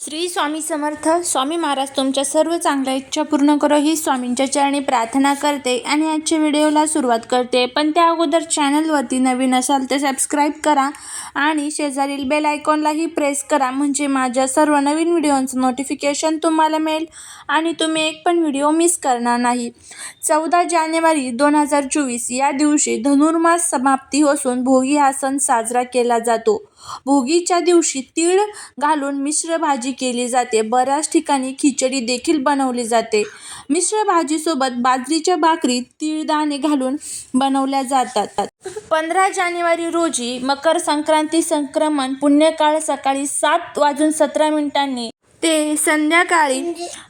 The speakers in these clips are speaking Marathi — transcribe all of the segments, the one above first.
श्री स्वामी समर्थ स्वामी महाराज तुमच्या सर्व चांगल्या इच्छा पूर्ण करो ही स्वामींच्या चरणी प्रार्थना करते आणि आजच्या व्हिडिओला सुरुवात करते. पण त्या अगोदर चॅनलवरती नवीन असाल तर सबस्क्राईब करा आणि शेजारील बेल आयकॉनलाही प्रेस करा म्हणजे माझ्या सर्व नवीन व्हिडिओंचं नोटिफिकेशन तुम्हाला मिळेल आणि तुम्ही एक पण व्हिडिओ मिस करणार नाही. चौदा जानेवारी दोन हजार चोवीस या दिवशी धनुर्मास समाप्ती असून भोगी हा सण साजरा केला जातो. भोगीच्या दिवशी तीळ घालून मिश्र भाजी केली जाते. बऱ्याच ठिकाणी खिचडी देखील बनवली जाते. मिश्र भाजीसोबत बाजरीच्या भाकरी तीळदाणे घालून बनवल्या जातात. पंधरा जानेवारी रोजी मकर संक्रांती संक्रमण पुण्यकाळ सकाळी सात वाजून सतरा मिनिटांनी ते संध्याकाळी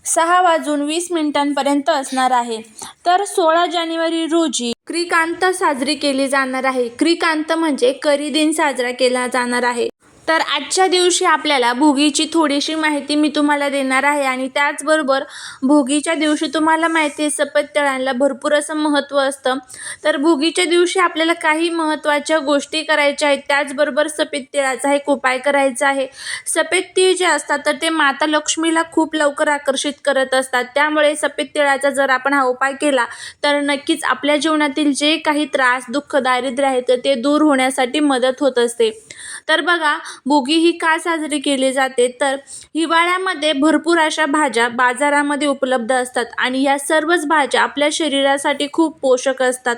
सहा वाजून वीस मिनिटांपर्यंत असणार आहे. तर सोळा जानेवारी रोजी क्रिकांत साजरी केली जाणार आहे. क्रिकांत म्हणजे करी दिन साजरा केला जाणार आहे. तर आजच्या दिवशी आपल्याला भोगीची थोडीशी माहिती मी तुम्हाला देणार आहे आणि त्याचबरोबर भोगीच्या दिवशी तुम्हाला माहिती आहे सफेद तळांना भरपूर असं महत्त्व असतं. तर भोगीच्या दिवशी आपल्याला काही महत्त्वाच्या गोष्टी करायच्या आहेत. त्याचबरोबर सफेद तिळाचा एक उपाय करायचा आहे. सफेद तीळ जे असतात तर ते माता लक्ष्मीला खूप लवकर आकर्षित करत असतात. त्यामुळे सफेद तिळाचा जर आपण हा उपाय केला तर नक्कीच आपल्या जीवनातील जे काही त्रास दुःख दारिद्र्य आहे तर ते दूर होण्यासाठी मदत होत असते. तर बघा भोगी ही का साजरी केली जाते? तर हिवाळ्यामध्ये भरपूर अशा भाज्या बाजारामध्ये उपलब्ध असतात आणि या सर्वच भाज्या आपल्या शरीरासाठी खूप पोषक असतात.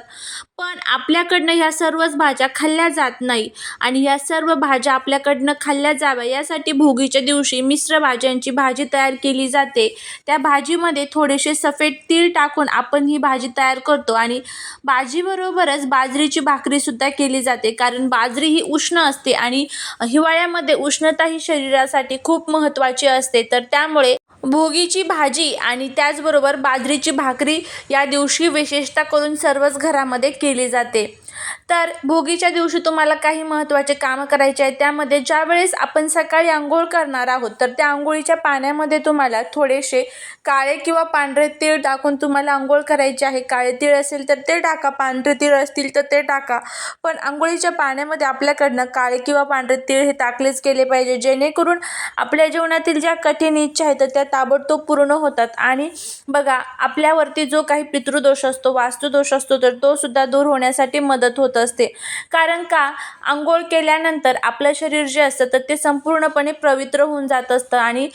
पण आपल्याकडनं ह्या सर्वच भाज्या खाल्ल्या जात नाही. आणि या सर्व भाज्या आपल्याकडनं खाल्ल्या जाव्या यासाठी भोगीच्या दिवशी मिश्र भाज्यांची भाजी तयार केली जाते. त्या भाजीमध्ये थोडेसे सफेद तीळ टाकून आपण ही भाजी तयार करतो आणि भाजीबरोबरच बाजरीची भाकरीसुद्धा केली जाते. कारण बाजरी ही उष्ण असते आणि हिवाळ्यामध्ये उष्णता ही शरीरासाठी खूप महत्त्वाची असते. तर त्यामुळे भोगीची भाजी आणि त्याचबरोबर बाजरीची भाकरी या दिवशी विशेषतः करून सर्वच घरामध्ये केली जाते. तर भोगीच्या दिवशी तुम्हाला काही महत्त्वाचे कामं करायचे आहेत. त्यामध्ये ज्या वेळेस आपण सकाळी आंघोळ करणार आहोत तर त्या आंघोळीच्या पाण्यामध्ये तुम्हाला थोडेसे काळे किंवा पांढरे तीळ टाकून तुम्हाला आंघोळ करायची आहे. काळे तीळ असेल तर ते टाका पांढरे तीळ असतील तर ते टाका. पण आंघोळीच्या पाण्यामध्ये आपल्याकडनं काळे किंवा पांढरे तीळ हे टाकलेच केले पाहिजे. जेणेकरून आपल्या जीवनातील ज्या कठीण इच्छा आहेत तर त्या ताबडतोब पूर्ण होतात. आणि बघा आपल्यावरती जो काही पितृदोष असतो वास्तुदोष असतो तर तो सुद्धा दूर होण्यासाठी मदत होतं. असते. कारण का? आंघोळ केल्यानंतर आपलं शरीर जे असतं तर ते संपूर्णपणे पवित्र होऊन जात असतं आणि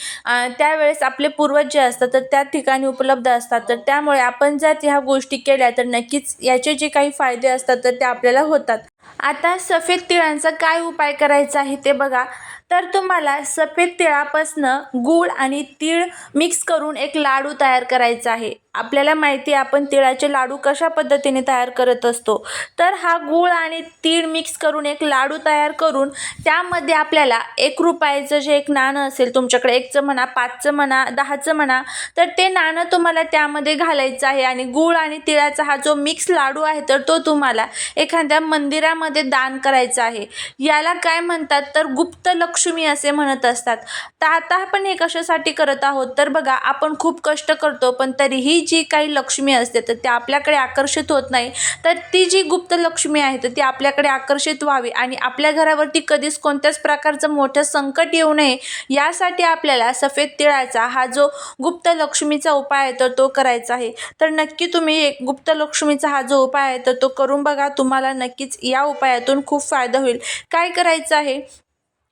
त्यावेळेस आपले पूर्वज जे असतात तर त्या ठिकाणी उपलब्ध असतात. तर त्यामुळे आपण जर ह्या गोष्टी केल्या तर नक्कीच याचे जे काही फायदे असतात तर ते आपल्याला होतात. आता सफेद तिळांचा काय उपाय करायचा आहे ते बघा. तर तुम्हाला सफेद तिळापासनं गूळ आणि तीळ मिक्स करून एक लाडू तयार करायचा आहे. आपल्याला माहिती आहे आपण तिळाचे लाडू कशा पद्धतीने तयार करत असतो. तर हा गूळ आणि तीळ मिक्स करून एक लाडू तयार करून त्यामध्ये आपल्याला एक रुपयाचं जे एक नाणं असेल तुमच्याकडे एकचं म्हणा पाचचं म्हणा दहाचं म्हणा तर ते नाणं तुम्हाला त्यामध्ये घालायचं आहे. आणि गूळ आणि तिळाचा हा जो मिक्स लाडू आहे तर तो तुम्हाला एखाद्या मंदिरामध्ये दान करायचा आहे. याला काय म्हणतात? तर गुप्त लक्ष्मी असे म्हणत असतात. तर आता आपण हे कशासाठी करत आहोत? तर बघा आपण खूप कष्ट करतो पण तरीही जी काही लक्ष्मी असते तर त्या आपल्याकडे आकर्षित होत नाही. तर ती जी गुप्त लक्ष्मी आहे तर ती आपल्याकडे आकर्षित व्हावी. आणि आपल्या घरावरती कधीच कोणत्याच प्रकारचं मोठं संकट येऊ नये यासाठी आपल्याला सफेद तिळाचा हा जो गुप्त लक्ष्मीचा उपाय आहे तर तो करायचा आहे. तर नक्की तुम्ही एक गुप्त लक्ष्मीचा हा जो उपाय आहे तर तो करून बघा. तुम्हाला नक्कीच या उपायातून खूप फायदा होईल. काय करायचं आहे?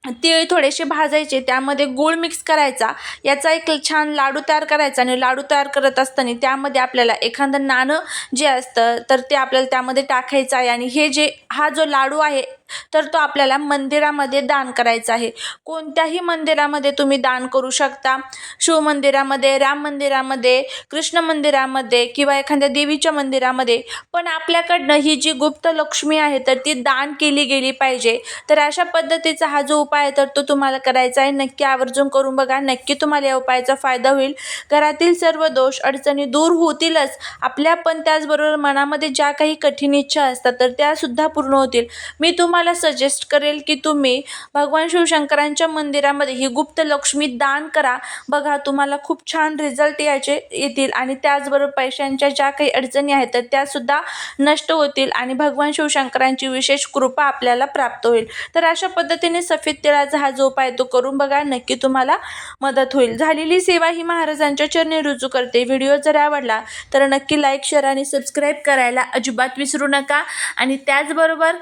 तीळ थोडेसे भाजायचे त्यामध्ये गूळ मिक्स करायचा. याचा एक छान लाडू तयार करायचा आणि लाडू तयार करत असताना त्यामध्ये आपल्याला एखादं नाणं जे असतं तर ते आपल्याला त्यामध्ये टाकायचं आहे. आणि हे जे हा जो लाडू आहे तर तो आपल्याला मंदिरामध्ये दान करायचा आहे. कोणत्याही मंदिरामध्ये तुम्ही दान करू शकता. शिवमंदिरामध्ये राम मंदिरामध्ये कृष्ण मंदिरामध्ये किंवा एखाद्या देवीच्या मंदिरामध्ये. पण आपल्याकडनं ही जी गुप्त लक्ष्मी आहे तर ती दान केली गेली पाहिजे. तर अशा पद्धतीचा हा जो उपाय आहे तर तो तुम्हाला करायचा आहे. नक्की आवर्जून करून बघा. नक्की तुम्हाला या उपायाचा फायदा होईल. घरातील सर्व दोष अडचणी दूर होतीलच. आपल्या पण त्याचबरोबर मनामध्ये ज्या काही कठीण इच्छा असतात तर त्यासुद्धा पूर्ण होतील. मी तुम्हाला तुम्हाला सजेस्ट करेल की तुम्ही भगवान शिवशंकरांच्या मंदिरामध्ये ही गुप्त लक्ष्मी दान करा. बघा तुम्हाला खूप छान रिझल्ट याचे येतील. आणि त्याचबरोबर पैशांच्या ज्या काही अडचणी आहेत तर त्यासुद्धा नष्ट होतील आणि भगवान शिवशंकरांची विशेष कृपा आपल्याला प्राप्त होईल. तर अशा पद्धतीने सफेद तिळाचा हा जो उपाय तो करून बघा नक्की तुम्हाला मदत होईल. झालेली सेवा ही महाराजांच्या चरणी रुजू करते. व्हिडिओ जर आवडला तर नक्की लाईक शेअर आणि सबस्क्राईब करायला अजिबात विसरू नका. आणि त्याचबरोबर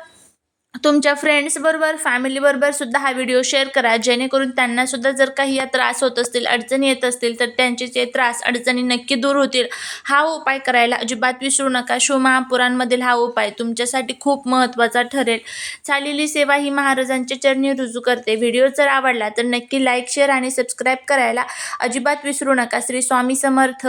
तुमच्या फ्रेंड्सबरोबर फॅमिलीबरोबर सुद्धा हा व्हिडिओ शेअर करा. जेणेकरून त्यांनासुद्धा जर काही या त्रास होत असतील अडचणी येत असतील तर त्यांचे जे त्रास अडचणी नक्की दूर होतील. हा उपाय करायला अजिबात विसरू नका. शिवमहापुराणमधील हा उपाय तुमच्यासाठी खूप महत्त्वाचा ठरेल. झालेली सेवा ही महाराजांच्या चरणी रुजू करते. व्हिडिओ जर आवडला तर नक्की लाईक शेअर आणि सबस्क्राईब करायला अजिबात विसरू नका. श्री स्वामी समर्थ.